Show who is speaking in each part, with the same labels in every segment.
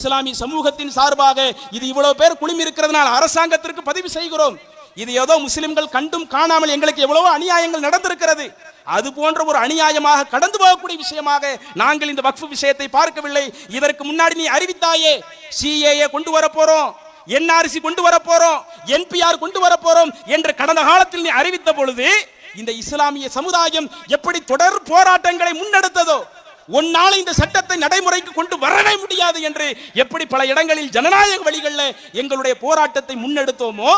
Speaker 1: இஸ்லாமிய சமூகத்தின் சார்பாக இது இவ்வளவு பேர் குழுமி இருக்கிறதுனால அரசாங்கத்திற்கு பதிவு செய்கிறோம். இது ஏதோ முஸ்லிம்கள் கண்டும் காணாமல் எங்களுக்கு எவ்வளவோ அநியாயங்கள் நடந்திருக்கிறது. அது போன்ற ஒரு அநியாயமாக கடந்து போகக்கூடிய விஷயமாக நாங்கள் இந்த வக்ஃபு விஷயத்தை பார்க்கவில்லை. இதற்கு முன்னாடி நீ அறிவித்தாயே சிஏஏ கொண்டு வர போறோம் என்ஆர்சி கொண்டு வர போறோம் என்பிஆர் கொண்டு வர போறோம் என்று கடந்த காலத்தில் நீ அறிவித்த பொழுது இந்த இஸ்லாமிய சமுதாயம் எப்படி தொடர் போராட்டங்களை முன்னெடுத்ததோ உன்னால இந்த சட்டத்தை நடைமுறைக்கு கொண்டு வரவே முடியாது என்று எப்படி பல இடங்களில் ஜனநாயக வழிகளில் எங்களுடைய போராட்டத்தை முன்னெடுத்தோமோ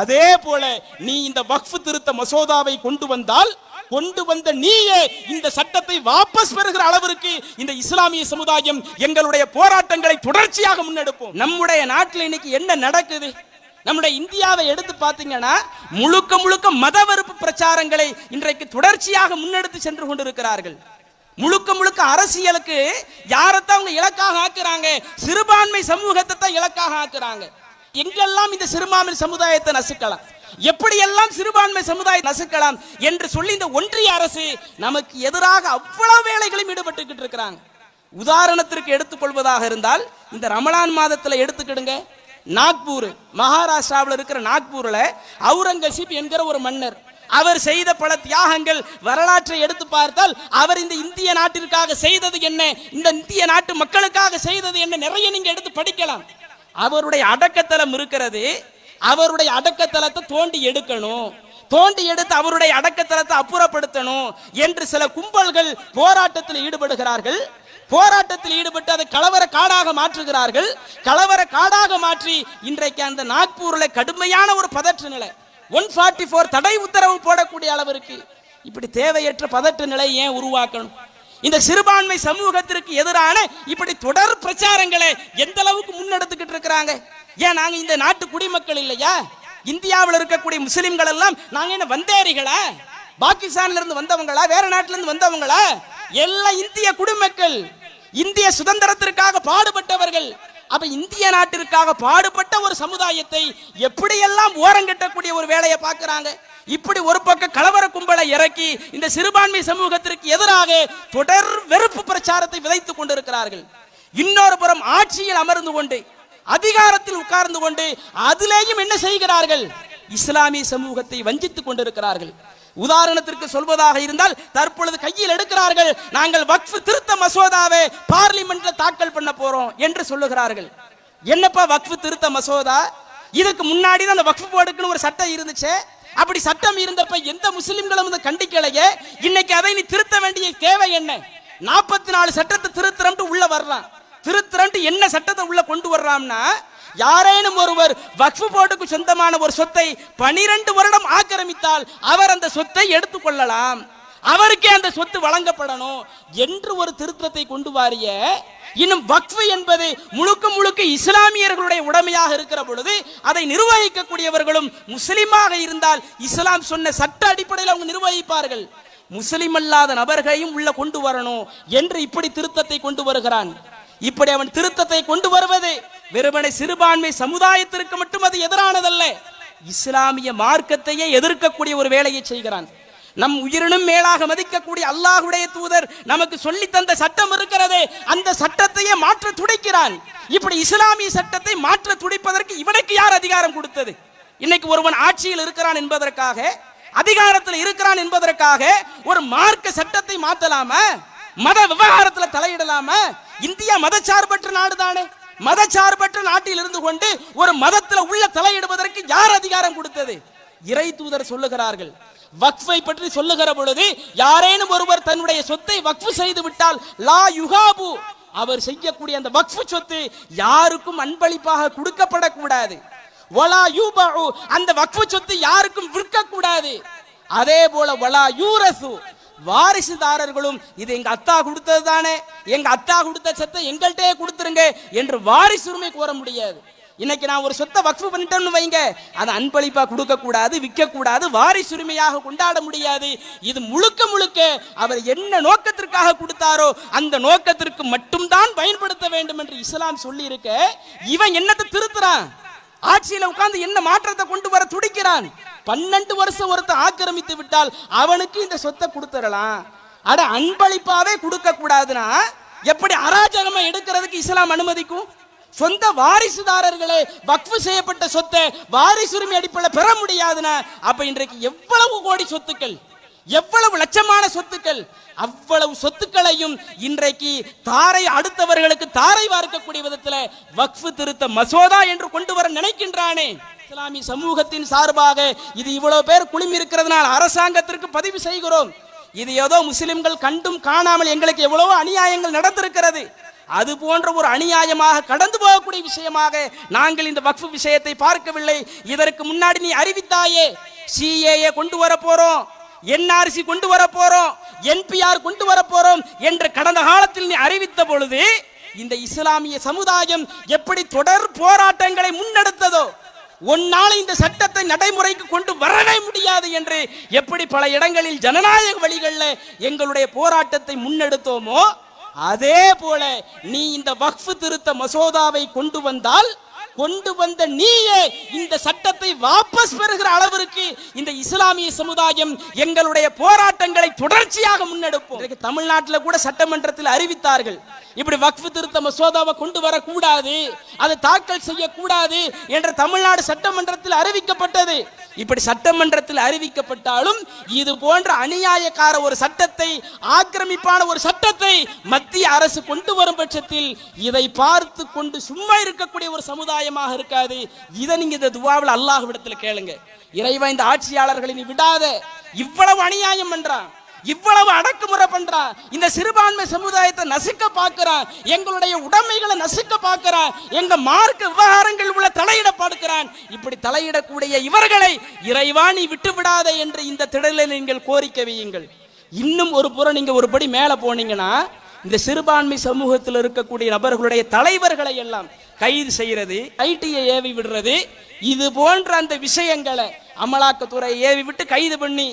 Speaker 1: அதே போல நீ இந்த வக்ஃப் திருத்த மசோதாவை கொண்டு வந்தால் கொண்டு வந்த நீயே இந்த சட்டத்தை வாபஸ் பெறுகிற அளவிற்கு இந்த இஸ்லாமிய சமுதாயம் எங்களுடைய போராட்டங்களை தொடர்ச்சியாக முன்னெடுப்போம். நம்முடைய நாட்டில் இன்னைக்கு என்ன நடக்குது? நம்முடைய இந்தியாவை எடுத்து பார்த்தீங்கன்னா முழுக்க முழுக்க மத வெறுப்பு பிரச்சாரங்களை இன்றைக்கு தொடர்ச்சியாக முன்னெடுத்து சென்று கொண்டிருக்கிறார்கள். முழுக்க முழுக்க அரசியலுக்கு யாரைத்தான் அவங்க இலக்காக ஆக்குறாங்க? சிறுபான்மை சமூகத்தை தான் இலக்காக ஆக்குறாங்க. எங்கெல்லாம் இந்த சிறுபான்மை சமுதாயத்தை நசுக்கலாம்? எப்படியெல்லாம் சிறுபான்மை சமுதாயம் நசுக்கலாம் என்று சொல்லி இந்த ஒன்றிய அரசு நமக்கு எதிராக அவ்வளவு வேலைகளும் ஈடுபட்டுக்கிட்டு இருக்கிறாங்க. உதாரணத்திற்கு எடுத்துக்கொள்வதாக இருந்தால் இந்த ரமலான் மாதத்தில் எடுத்துக்கிடுங்க. நாக்பூர் மகாராஷ்டிராவில் இருக்கிற நாக்பூரில் அவுரங்கசீப் என்கிற ஒரு மன்னர் அவர் செய்த பல தியாகங்கள் வரலாற்றை எடுத்து பார்த்தால் அவர் இந்த இந்திய நாட்டிற்காக செய்தது என்ன இந்த இந்திய நாட்டு மக்களுக்காக செய்தது என்ன நிறைய நீங்க எடுத்து படிக்கலாம். அவருடைய அடக்கத்தலம் இருக்கிறது அவருடைய அடக்கத்தலத்தை தோண்டி எடுக்கணும். தோண்டி எடுத்து அவருடைய அடக்கத்தலத்தை அப்புறப்படுத்தணும் என்று சில கும்பல்கள் போராட்டத்தில் ஈடுபடுகிறார்கள். போராட்டத்தில் ஈடுபட்டு அதை கலவர காடாக மாற்றுகிறார்கள். கலவர காடாக மாற்றி இன்றைக்கு அந்த நாக்பூரில் கடுமையான ஒரு பதற்ற நிலை. ஒன் ஃபார்ட்டி ஃபோர் தடை உத்தரவு போடக்கூடிய அளவிற்கு இப்படி தேவையற்ற பதற்ற நிலை ஏன் உருவாக்கணும்? இந்த சிறுபான்மை சமூகத்திற்கு எதிரான இப்படி தொடர் பிரச்சாரங்களை எந்த அளவுக்கு முன்னெடுத்துக்கிட்டு இருக்கிறாங்க? ஏன் நாங்க இந்த நாட்டு குடிமக்கள் இல்லையா? இந்தியாவில் இருக்கக்கூடிய முஸ்லிம்கள் எல்லாம் நாங்க என்ன வந்தேரிகளா? பாகிஸ்தான்ல இருந்து வந்தவங்களா? வேற நாட்டில இருந்து வந்தவங்களா? எல்லாம் இந்திய குடிமக்கள் இந்திய சுதந்திரத்திற்காக பாடுபட்டவர்கள். அப்ப இந்திய நாட்டிற்காக பாடுபட்ட ஒரு சமுதாயத்தை எப்படியெல்லாம் ஓரங்கட்டக்கூடிய ஒரு வேலையை பார்க்கிறாங்க? இப்படி ஒரு பக்கம் கலவர கும்பலை இறக்கி இந்த சிறுபான்மை சமூகத்திற்கு எதிராக தொடர் வெறுப்பு பிரச்சாரத்தை விதைத்துக் கொண்டிருக்கிறார்கள். இன்னொரு புறம் ஆட்சியில் அமர்ந்து கொண்டு அதிகாரத்தில் உட்கார்ந்து கொண்டு அதிலேயும் என்ன செய்கிறார்கள்? இஸ்லாமிய சமூகத்தை வஞ்சித்துக் கொண்டிருக்கிறார்கள். உதாரணத்திற்கு சொல்வதாக இருந்தால் தற்பொழுது கையில் எடுக்கிறார்கள் நாங்கள் வக்ஃப் திருத்த மசோதாவை பார்லிமெண்ட்ல தாக்கல் பண்ண போறோம் என்று சொல்லுகிறார்கள். என்னப்பா வக்ஃப் திருத்த மசோதா? இதுக்கு முன்னாடி தான் அந்த வக்ஃப் போர்டுக்குன்னு ஒரு சட்டம் இருந்துச்சு. அப்படி சட்டம் இருந்தப்ப எந்த முஸ்லிம்களும் இதை கண்டிக்கலையே? இன்னைக்கு அதை நீ திருத்த வேண்டிய தேவை என்ன? நாற்பத்தி நாலு சட்டத்தை திருத்துறம்ட்டு உள்ள வரலாம் திருத்துறம்ட்டு என்ன சட்டத்தை உள்ள கொண்டு வர்றாம்னா யாரேனும் ஒருவர் வக்ஃபு போர்டுக்கு சொந்தமான ஒரு சொத்தை பனிரெண்டு வருடம் ஆக்கிரமித்தால் அவர் அந்த சொத்தை எடுத்துக்கொள்ளலாம். அவருக்கே அந்த சொத்து வழங்கப்படணும் என்று ஒரு திருத்தத்தை கொண்டு வாரிய இன்னும் வக்ஃபு என்பது முழுக்க முழுக்க இஸ்லாமியர்களுடைய உடமையாக இருக்கிற பொழுது அதை நிர்வகிக்கக்கூடியவர்களும் முஸ்லிமாக இருந்தால் இஸ்லாம் சொன்ன சட்ட அடிப்படையில் அவங்க நிர்வகிப்பார்கள். முஸ்லிம் அல்லாத நபர்களையும் உள்ள கொண்டு வரணும் என்று இப்படி திருத்தத்தை கொண்டு வருகிறான். இப்படி அவன் திருத்தத்தை கொண்டு வருவது வெறுமனை சிறுபான்மை சமுதாயத்திற்கு மட்டும் அது எதிரானதல்ல. இஸ்லாமிய மார்க்கத்தையே எதிர்க்கக்கூடிய ஒரு வேலையை செய்கிறான். நம் உயிரினும் மேலாக மதிக்கக்கூடிய அல்லாஹுடைய தூதர் நமக்கு சொல்லி தந்த சட்டம் இருக்கிறதே அந்த சட்டத்தையே மாற்ற துடைக்கிறான். இப்படி இஸ்லாமிய சட்டத்தை மாற்ற துடிப்பதற்கு இவனுக்கு யார் அதிகாரம் கொடுத்தது? இன்னைக்கு ஒருவன் ஆட்சியில் இருக்கிறான் என்பதற்காக அதிகாரத்தில் இருக்கிறான் என்பதற்காக ஒரு மார்க்க சட்டத்தை மாத்தலாம? மத விவகாரத்தில் தலையிடலாம? இந்தியா மதச்சார்பற்ற நாடு தானே மதச்சார்பற்ற நாட்டில் இருந்து கொண்டு ஒரு மதத்தில் உள்ள தலையிடுவதற்கு யார் அதிகாரம் கொடுத்தது? இறை தூதர் சொல்லுகிறார்கள். வக்ஃபை பற்றி சொல்லுகிற பொழுது யாரேனும் ஒருவர் தன்னுடைய சொத்தை வக்ஃபு செய்து விட்டால் லா யுகாபு அவர் செய்யக்கூடிய அந்த வக்ஃபு சொத்து யாருக்கும் அன்பளிப்பாக கொடுக்கப்படக்கூடாது. ஒலா யூபாவு அந்த வக்ஃபு சொத்து யாருக்கும் விற்கக்கூடாது. அதே போல ஒலா யூரசு வாரிசுதாரர்களும் இது எங்க அத்தா கொடுத்தது தானே? எங்க அத்தா கொடுத்த சொத்தை எங்கள்கிட்டயே கொடுத்துருங்க என்று வாரிசு உரிமை கோர முடியாது. இன்னைக்கு நான் ஒரு சொத்தை வக்ஃபு பண்ணிட்டேன்னு வைங்க. அதை அன்பளிப்பா கொடுக்க கூடாது விற்க கூடாது வாரிசுரிமையாக கொண்டாட முடியாது. இது முழுக்க முழுக்க அவர் என்ன நோக்கத்திற்காக கொடுத்தாரோ அந்த நோக்கத்திற்கு மட்டும்தான் பயன்படுத்த வேண்டும் என்று இஸ்லாம் சொல்லி இருக்க இவன் என்னத்தை திருத்துறான்? ஆட்சியில உட்கார்ந்து என்ன மாற்றத்தை கொண்டு வர துடிக்கிறான்? பன்னெண்டு வருஷம் ஒருத்த ஆக்கிரமித்து விட்டால் அவனுக்கு இந்த சொத்தை கொடுத்துடலாம். அட அன்பளிப்பாவே கொடுக்க கூடாதுன்னா எப்படி அராஜகமா எடுக்கிறதுக்கு இஸ்லாம் அனுமதிக்கும்? சொந்த வாரிசுதாரர்களே வக்ஃபு செய்யப்பட்ட சொத்தை வாரிசுரிமை அடிப்படையில் பெற முடியாதுன்னா அப்ப இன்றைக்கு எவ்வளவு கோடி சொத்துக்கள்? எவ்வளவு லட்சமான சொத்துக்கள் அவ்வளவு சொத்துக்களையும் இன்றைக்கு தாரை அடுத்தவர்களுக்கு தாரை வார்க்கக்கூடிய விதத்தில் வக்ஃபு திருத்த மசோதா என்று கொண்டு வர நினைக்கின்றானே. இஸ்லாமிய சமூகத்தின் சார்பாக இது இவ்வளவு பேர் குழுமி இருக்கிறதுனால அரசாங்கத்திற்கு பதிவு செய்கிறோம். இது ஏதோ முஸ்லிம்கள் கண்டும் காணாமல் எங்களுக்கு எவ்வளவோ அநியாயங்கள் நடந்திருக்கிறது. அது போன்ற ஒரு அநியாயமாக கடந்து போகக்கூடிய விஷயமாக நாங்கள் இந்த வக்ஃபு விஷயத்தை பார்க்கவில்லை. இதற்கு முன்னாடி நீ அறிவித்தாயே சிஏஏ கொண்டு வர போறோம். என்ஆர்சி கொண்டு வர போறோம் என்பிஆர் கொண்டு வர போறோம் என்று கடந்த காலத்தில் நீ அறிவித்த பொழுது இந்த இஸ்லாமிய சமுதாயம் எப்படி தொடர் போராட்டங்களை முன்னெடுத்ததோ ஒன்னால இந்த சட்டத்தை நடைமுறைக்கு கொண்டு வரவே முடியாது என்று எப்படி பல இடங்களில் ஜனநாயக வழிகளில் எங்களுடைய போராட்டத்தை முன்னெடுத்தோமோ அதே போல நீ இந்த வக்ஃபு திருத்த மசோதாவை கொண்டு வந்தால் கொண்டு வந்த நீயே இந்த சட்டத்தை வாபஸ் பெறுகிற அளவிற்கு இந்த இஸ்லாமிய சமுதாயம் எங்களுடைய போராட்டங்களை தொடர்ச்சியாக முன்னெடுப்போம். தமிழ்நாட்டில் கூட சட்டமன்றத்தில் அறிவித்தார்கள் இப்படி வக்ஃபு திருத்த மசோதாவை கொண்டு வரக்கூடாது அதை தாக்கல் செய்யக்கூடாது என்று தமிழ்நாடு சட்டமன்றத்தில் அறிவிக்கப்பட்டது. இப்படி சட்டமன்றத்தில் அறிவிக்கப்பட்டாலும் இது போன்ற அநியாயக்கார ஒரு சட்டத்தை ஆக்கிரமிப்பான ஒரு சட்டத்தை மத்திய அரசு கொண்டு வரும் பட்சத்தில் இதை பார்த்து கொண்டு சும்மா இருக்கக்கூடிய ஒரு சமுதாயமாக இருக்காது. இதை நீங்க இந்த துவாவில் அல்லாஹ் விடத்தில் கேளுங்க. இறைவா இந்த ஆட்சியாளர்களை நீ விடாத. இவ்வளவு அநியாயம் என்றான் இவ்வளவு அடக்குமுறை பண்றான் இந்த சிறுபான்மை சமுதாயத்தை நசுக்க பார்க்கிறான் எங்களுடைய உடைமைகளை நசுக்க பார்க்கிறான் எங்க மார்க்க விவகாரங்கள் உள்ள தலையிட பார்க்கிறான் இப்படி தலையிடக்கூடிய இவர்களை இறைவா நீ விட்டு விடாத என்று இந்த திடலில் நீங்கள் கோரிக்கை வையுங்கள். இன்னும் ஒரு புறம் நீங்க ஒரு படி மேல போனீங்கன்னா இந்த சிறுபான்மை சமூகத்தில் இருக்கக்கூடிய நபர்களுடைய தலைவர்களை எல்லாம் கைது செய்யறது ஐடியை ஏவி விடுறது. இது போன்ற அந்த விஷயங்களை அமலாக்கத்துறை ஏவி விட்டு கைது பண்ணி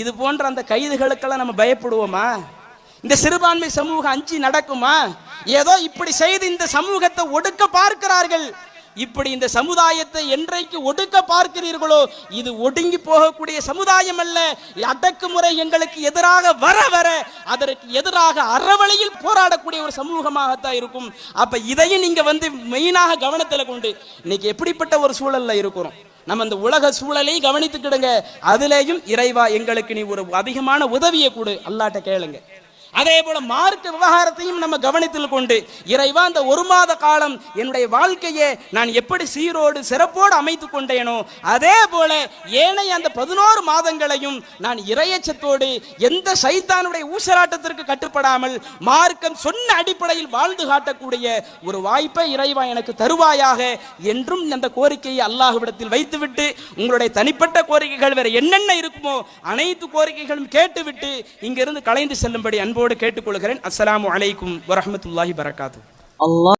Speaker 1: இது போன்ற அந்த கைதுகளுக்கெல்லாம் நம்ம பயப்படுவோமா? இந்த சிறுபான்மை சமூகம் அஞ்சு நடக்குமா? ஏதோ இப்படி செய்து இந்த சமூகத்தை ஒடுக்க பார்க்கிறார்கள். இப்படி இந்த சமுதாயத்தை என்றைக்கு ஒடுக்க பார்க்கிறீர்களோ இது ஒடுங்கி போகக்கூடிய சமுதாயம் அல்ல. அடக்குமுறை எங்களுக்கு எதிராக வர வர அதற்கு எதிராக அறவழியில் போராடக்கூடிய ஒரு சமூகமாகத்தான் இருக்கும். அப்ப இதையும் நீங்க வந்து மெயினாக கவனத்தில் கொண்டு இன்னைக்கு எப்படிப்பட்ட ஒரு சூழல்ல இருக்கிறோம்? நம்ம இந்த உலக சூழலையும் கவனித்துக்கிடுங்க. அதுலேயும் இறைவா எங்களுக்கு நீ ஒரு அதிகமான உதவியை கொடு. அல்லாட்ட கேளுங்க. அதே போல மார்க்க விவகாரத்தையும் நம்ம கவனத்தில் கொண்டு இறைவா அந்த ஒரு மாத காலம் என்னுடைய வாழ்க்கையை நான் எப்படி சீரோடு சிறப்போடு அமைத்து கொண்டேனோ அதே போல ஏனைய அந்த பதினோரு மாதங்களையும் நான் இறையச்சத்தோடு எந்த சைத்தானுடைய ஊசலாட்டத்திற்கு கட்டுப்படாமல் மார்க்கம் சொன்ன அடிப்படையில் வாழ்ந்து காட்டக்கூடிய ஒரு வாய்ப்பை இறைவா எனக்கு தருவாயாக என்றும் அந்த கோரிக்கையை அல்லாஹ்விடத்தில் வைத்துவிட்டு உங்களுடைய தனிப்பட்ட கோரிக்கைகள் வேற என்னென்ன இருக்குமோ அனைத்து கோரிக்கைகளும் கேட்டுவிட்டு இங்கிருந்து கலைந்து செல்லும்படி அன்பு அன்போடு கேட்டுக்கொள்கிறேன். அஸ்லாம் வலைக்கும் வரமத்துல்லாஹி வரகாத்து
Speaker 2: அல்லாஹ்